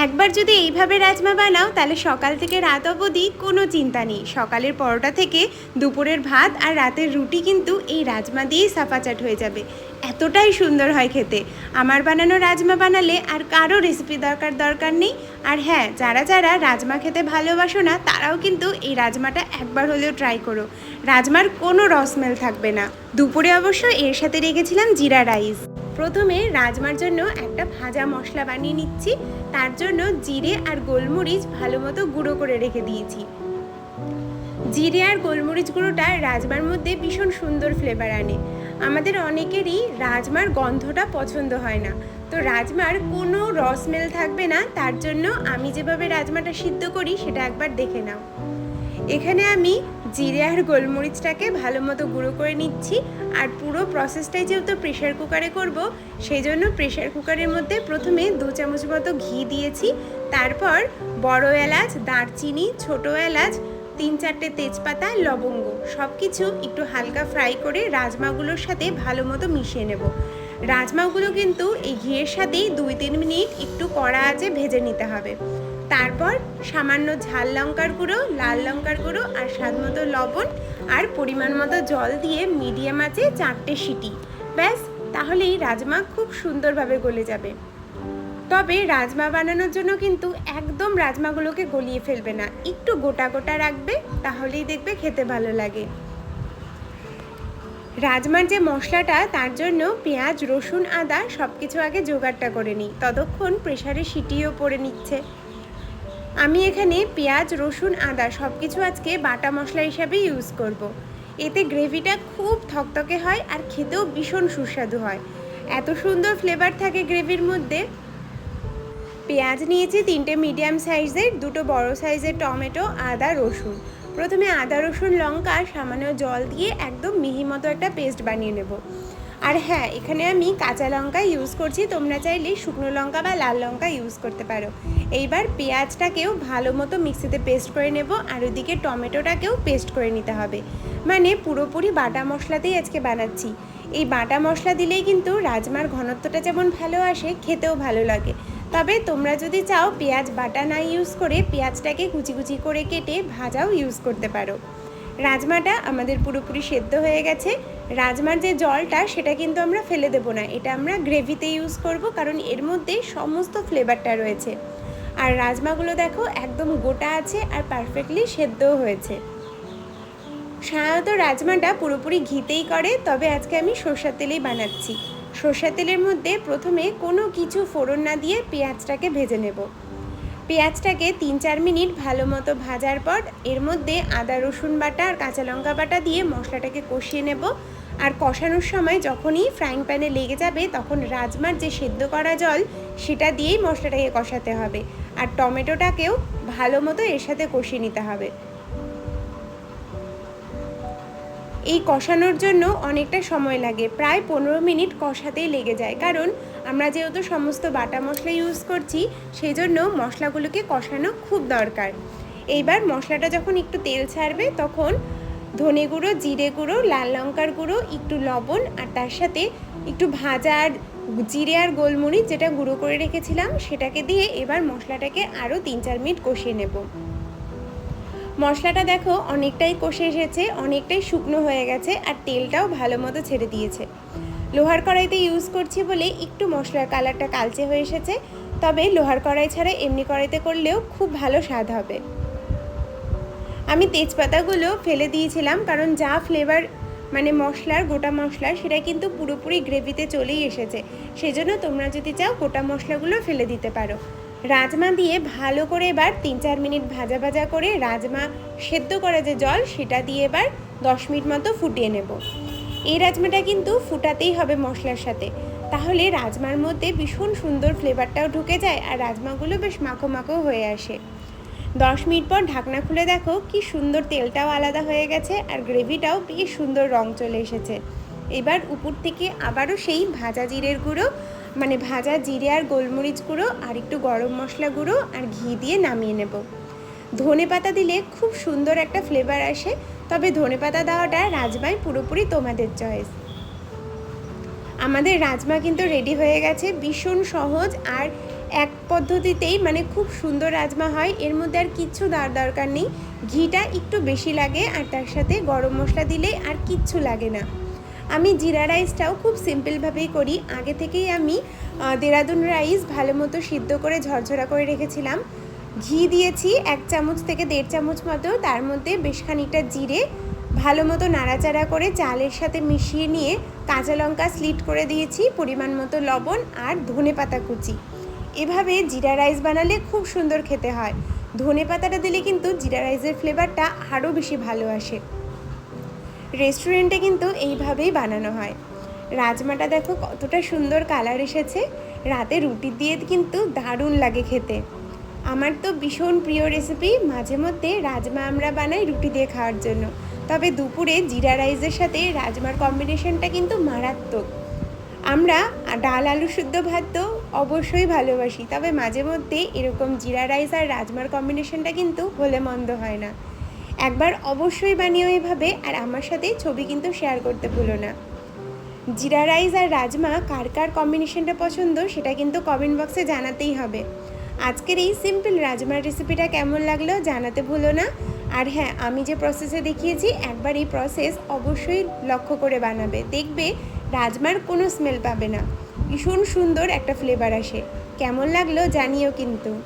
একবার যদি এইভাবে রাজমা বানাও, তাহলে সকাল থেকে রাত অবধি কোনো চিন্তা নেই। সকালের পরোটা থেকে দুপুরের ভাত আর রাতের রুটি কিন্তু এই রাজমা দিয়েই সাফাচাট হয়ে যাবে। এতটাই সুন্দর হয় খেতে। আমার বানানো রাজমা বানালে আর কারও রেসিপি দরকার দরকার নেই। আর হ্যাঁ যারা যারা রাজমা খেতে ভালোবাসো না, তারাও কিন্তু এই রাজমাটা একবার হলেও ট্রাই করো। রাজমার কোনো রসমেল থাকবে না। দুপুরে অবশ্য এর সাথে রেখেছিলাম জিরা রাইস প্রথমে রাজমার জন্য একটা ভাজা মশলা বানিয়ে নিচ্ছি। তার জন্য জিরে আর গোলমরিচ ভালো মতো গুঁড়ো করে রেখে দিয়েছি। জিরে আর গোলমরিচ গুঁড়োটা রাজমার মধ্যে ভীষণ সুন্দর ফ্লেভার আনে। আমাদের অনেকেরই রাজমার গন্ধটা পছন্দ হয় না। তো রাজমার কোনো রসমেল থাকবে না, তার জন্য আমি যেভাবে রাজমাটা সিদ্ধ করি সেটা একবার দেখে নাও। এখানে আমি জিরে আর গোলমরিচটাকে ভালো মতো গুঁড়ো করে নিচ্ছি, আর পুরো প্রসেসটাই যেহেতু প্রেশার কুকারে করব সেই জন্য প্রেশার কুকারের মধ্যে প্রথমে দু চামচ মতো ঘি দিয়েছি, তারপর বড় এলাচ, দারচিনি, ছোট এলাচ, তিন চারটে তেজপাতা, লবঙ্গ সব কিছু একটু হালকা ফ্রাই করে রাজমাগুলোর সাথে ভালো মতো মিশিয়ে নেব। রাজমাগুলো কিন্তু এই ঘিয়ের সাথেই দুই তিন মিনিট একটু কড়া আছে ভেজে নিতে হবে। তারপর সামান্য ঝাল লঙ্কার গুঁড়ো, লাল লঙ্কার গুঁড়ো আর স্বাদ মতো লবণ আর পরিমাণ মতো জল দিয়ে মিডিয়াম আছে চারটে সিটি। ব্যাস, তাহলেই রাজমা খুব সুন্দরভাবে গলে যাবে। তবে রাজমা বানানোর জন্য কিন্তু একদম রাজমাগুলোকে গলিয়ে ফেলবে না। একটু গোটা গোটা রাখবে, তাহলেই দেখবে খেতে ভালো লাগে। রাজমার যে মশলাটা, তার জন্য পেঁয়াজ, রসুন, আদা সব কিছু আগে জোগাড়টা করে নিই। ততক্ষণ প্রেশারে সিটিও পড়ে নিচ্ছে। আমি এখানে পেঁয়াজ, রসুন, আদা সব কিছু আজকে বাটা মশলা হিসাবে ইউজ করব। এতে গ্রেভিটা খুব থকথকে হয় আর খেতেও ভীষণ সুস্বাদু হয়। এত সুন্দর ফ্লেভার থাকে গ্রেভির মধ্যে। পেঁয়াজ নিয়েছি তিনটে মিডিয়াম সাইজের দুটো বড় সাইজের টমেটো, আদা, রসুন। প্রথমে আদা, রসুন, লঙ্কা, সামান্য জল দিয়ে একদম মিহি মতো একটা পেস্ট বানিয়ে নেব। আর হ্যাঁ এখানে আমি কাঁচা লঙ্কা ইউজ করছি। তোমরা চাইলে শুকনো লঙ্কা বা লাল লঙ্কা ইউজ করতে পারো। এইবার পেঁয়াজটাকেও ভালো মতো মিক্সিতে পেস্ট করে নেব আর ওদিকে টমেটোটাকেও পেস্ট করে নিতে হবে। মানে পুরোপুরি বাটা মশলাতেই আজকে বানাচ্ছি। এই বাটা মশলা দিলেই কিন্তু রাজমার ঘনত্বটা যেমন ভালো আসে, খেতেও ভালো লাগে। তবে তোমরা যদি চাও পেঁয়াজ বাটা না ইউজ করে পেঁয়াজটাকে কুচি কুচি করে কেটে ভাজাও ইউজ করতে পারো। রাজমাটা আমাদের পুরোপুরি সেদ্ধ হয়ে গেছে। রাজমার যে জলটা, সেটা কিন্তু আমরা ফেলে দেবো না। এটা আমরা গ্রেভিতে ইউজ করব, কারণ এর মধ্যে সমস্ত ফ্লেভারটা রয়েছে। আর রাজমাগুলো দেখো, একদম গোটা আছে আর পারফেক্টলি সেদ্ধও হয়েছে। সাধারণত রাজমাটা পুরোপুরি ঘিতেই করে, তবে আজকে আমি সর্ষার তেলেই বানাচ্ছি। সর্ষার তেলের মধ্যে প্রথমে কোনো কিছু ফোড়ন না দিয়ে পেঁয়াজটাকে ভেজে নেব। পেঁয়াজটাকে তিন চার মিনিট ভালো মতো ভাজার পর এর মধ্যে আদা, রসুন বাটা আর কাঁচা লঙ্কা বাটা দিয়ে মশলাটাকে কষিয়ে নেব। আর কষানোর সময় যখনই ফ্রাইং প্যানে লেগে যাবে তখন রাজমার যে সেদ্ধ করা জল সেটা দিয়েই মশলাটাকে কষাতে হবে। আর টমেটোটাকেও ভালো মতো এর সাথে কষিয়ে নিতে হবে। এই কষানোর জন্য অনেকটা সময় লাগে। প্রায় পনেরো মিনিট কষাতেই লেগে যায়। কারণ আমরা যেহেতু সমস্ত বাটা মশলা ইউজ করছি সেই জন্য মশলাগুলোকে কষানো খুব দরকার। এইবার মশলাটা যখন একটু তেল ছাড়বে, তখন ধনে গুঁড়ো, জিরে গুঁড়ো, লাল লঙ্কার গুঁড়ো, একটু লবণ, আর তার সাথে একটু ভাজা আর জিরে আর গোলমরিচ যেটা গুঁড়ো করে রেখেছিলাম, সেটাকে দিয়ে এবার মশলাটাকে আরও তিন চার মিনিট কষিয়ে নেব। মশলাটা দেখো, অনেকটাই কষে এসেছে, অনেকটাই শুকনো হয়ে গেছে, আর তেলটাও ভালো মতো ছেড়ে দিয়েছে। লোহার কড়াইতে ইউজ করছি বলে একটু মশলার কালারটা কালচে হয়ে এসেছে, তবে লোহার কড়াই ছাড়া এমনি কড়াইতে করলেও খুব ভালো স্বাদ হবে। আমি তেজপাতাগুলো ফেলে দিয়েছিলাম, কারণ যা ফ্লেভার মানে মশলার, গোটা মশলা সেটা কিন্তু পুরোপুরি গ্রেভিতে চলেই এসেছে। সেজন্য তোমরা যদি চাও, গোটা মশলাগুলো ফেলে দিতে পারো। রাজমা দিয়ে ভালো করে এবার তিন চার মিনিট ভাজা ভাজা করে রাজমা সেদ্ধ করা যে জল, সেটা দিয়ে এবার দশ মিনিট মতো ফুটিয়ে নেব। এই রাজমাটা কিন্তু ফুটাতেই হবে মশলার সাথে। তাহলে রাজমার মধ্যে ভীষণ সুন্দর ফ্লেভারটাও ঢুকে যায় আর রাজমাগুলো বেশ মাখো মাখো হয়ে আসে। দশ মিনিট পর ঢাকনা খুলে দেখো কি সুন্দর তেলটাও আলাদা হয়ে গেছে আর গ্রেভিটাও বেশ সুন্দর রং চলে এসেছে। এবার উপর থেকে আবারও সেই ভাজা জিরের গুঁড়ো মানে ভাজা জিরে আর গোলমরিচ গুঁড়ো আর একটু গরম মশলা গুঁড়ো আর ঘি দিয়ে নামিয়ে নেব। ধনে পাতা দিলে খুব সুন্দর একটা ফ্লেভার আসে, তবে ধনে পাতা দেওয়াটা রাজমায় পুরোপুরি তোমাদের চয়েস আমাদের রাজমা কিন্তু রেডি হয়ে গেছে, ভীষণ সহজ আর এক পদ্ধতিতেই মানে খুব সুন্দর রাজমা হয়। এর মধ্যে আর কিচ্ছু দেওয়ার দরকার নেই, ঘিটা একটু বেশি লাগে আর তার সাথে গরম মশলা দিলে আর কিচ্ছু লাগে না। আমি জিরা রাইসটাও খুব সিম্পলভাবেই করি। আগে থেকেই আমি দেরাদুন রাইস ভালো মতো সিদ্ধ করে ঝরঝরা করে রেখেছিলাম। ঘি দিয়েছি এক চামচ থেকে দেড় চামচ মতো, তার মধ্যে বেশ খানিকটা জিরে, ভালো মতো নাড়াচাড়া করে চালের সাথে মিশিয়ে নিয়ে কাঁচা লঙ্কা স্লিট করে দিয়েছি, পরিমাণ মতো লবণ আর ধনে পাতা কুচি। এভাবে জিরা রাইস বানালে খুব সুন্দর খেতে হয়। ধনে পাতাটা দিলে কিন্তু জিরা রাইসের ফ্লেভারটা আরও বেশি ভালো আসে। রেস্টুরেন্টে কিন্তু এইভাবেই বানানো হয়। রাজমাটা দেখো কতটা সুন্দর কালার এসেছে। রাতে রুটি দিয়ে কিন্তু দারুণ লাগে খেতে। আমার তো ভীষণ প্রিয় রেসিপি মাঝে মধ্যে রাজমা আমরা বানাই রুটি দিয়ে খাওয়ার জন্য। তবে দুপুরে জিরা রাইসের সাথে রাজমার কম্বিনেশনটা কিন্তু মারাত্মক। আমরা ডাল আলু শুদ্ধ ভাত তো অবশ্যই ভালোবাসি, তবে মাঝে মধ্যে এরকম জিরা রাইস আর রাজমার কম্বিনেশনটা কিন্তু হলে মন্দ হয় না। একবার অবশ্যই বানিও এইভাবে আর আমার সাথে ছবি কিন্তু শেয়ার করতে ভুলো না। জিরা রাইস আর রাজমা কার কার কম্বিনেশনটা পছন্দ সেটা কিন্তু কমেন্ট বক্সে জানাতেই হবে। আজকের এই সিম্পল রাজমার রেসিপিটা কেমন লাগল জানাতে ভুলো না। আর হ্যাঁ আমি যে প্রসেসে দেখিয়েছি, একবার এই প্রসেস অবশ্যই লক্ষ্য করে বানাবে। দেখবে রাজমার কোনো স্মেল পাবে না। ভীষণ সুন্দর একটা ফ্লেভার আসে। কেমন লাগল জানিও কিন্তু।